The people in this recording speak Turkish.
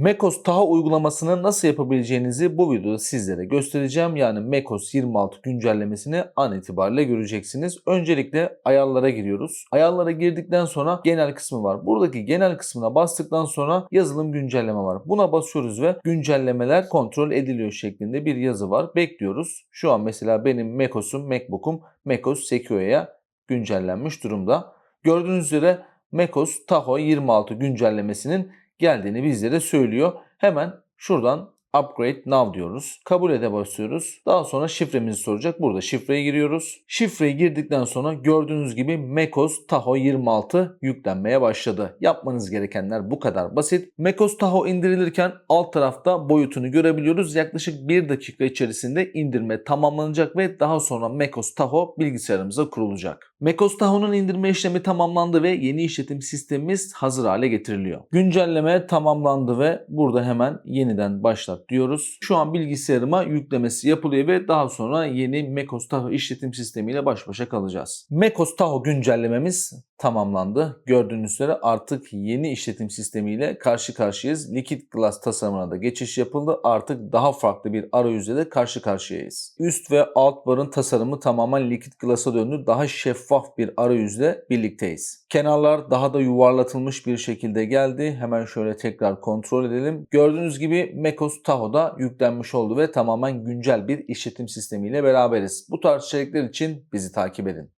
macOS Taho uygulamasını nasıl yapabileceğinizi bu videoda sizlere göstereceğim. Yani macOS 26 güncellemesini an itibariyle göreceksiniz. Öncelikle ayarlara giriyoruz. Ayarlara girdikten sonra genel kısmı var. Buradaki genel kısmına bastıktan sonra yazılım güncelleme var. Buna basıyoruz ve güncellemeler kontrol ediliyor şeklinde bir yazı var. Bekliyoruz. Şu an mesela benim macOS'um, MacBook'um macOS Sequoia'ya güncellenmiş durumda. Gördüğünüz üzere macOS Tahoe 26 güncellemesinin geldiğini bizlere söylüyor. Hemen şuradan Upgrade Now diyoruz. Kabul ede basıyoruz. Daha sonra şifremizi soracak. Burada şifreye giriyoruz. Şifreyi girdikten sonra gördüğünüz gibi macOS Tahoe 26 yüklenmeye başladı. Yapmanız gerekenler bu kadar basit. macOS Tahoe indirilirken alt tarafta boyutunu görebiliyoruz. Yaklaşık 1 dakika içerisinde indirme tamamlanacak ve daha sonra macOS Tahoe bilgisayarımıza kurulacak. macOS Tahoe'nun indirme işlemi tamamlandı ve yeni işletim sistemimiz hazır hale getiriliyor. Güncelleme tamamlandı ve burada hemen yeniden başlat diyoruz. Şu an bilgisayarıma yüklemesi yapılıyor ve daha sonra yeni macOS Tahoe işletim sistemiyle baş başa kalacağız. macOS Tahoe güncellememiz tamamlandı. Gördüğünüz üzere artık yeni işletim sistemiyle karşı karşıyayız. Liquid Glass tasarımına da geçiş yapıldı. Artık daha farklı bir arayüzle de karşı karşıyayız. Üst ve alt barın tasarımı tamamen Liquid Glass'a döndü. Daha şeffaf bir arayüzle birlikteyiz. Kenarlar daha da yuvarlatılmış bir şekilde geldi. Hemen şöyle tekrar kontrol edelim. Gördüğünüz gibi macOS Tahoe'da yüklenmiş oldu ve tamamen güncel bir işletim sistemiyle beraberiz. Bu tarz içerikler için bizi takip edin.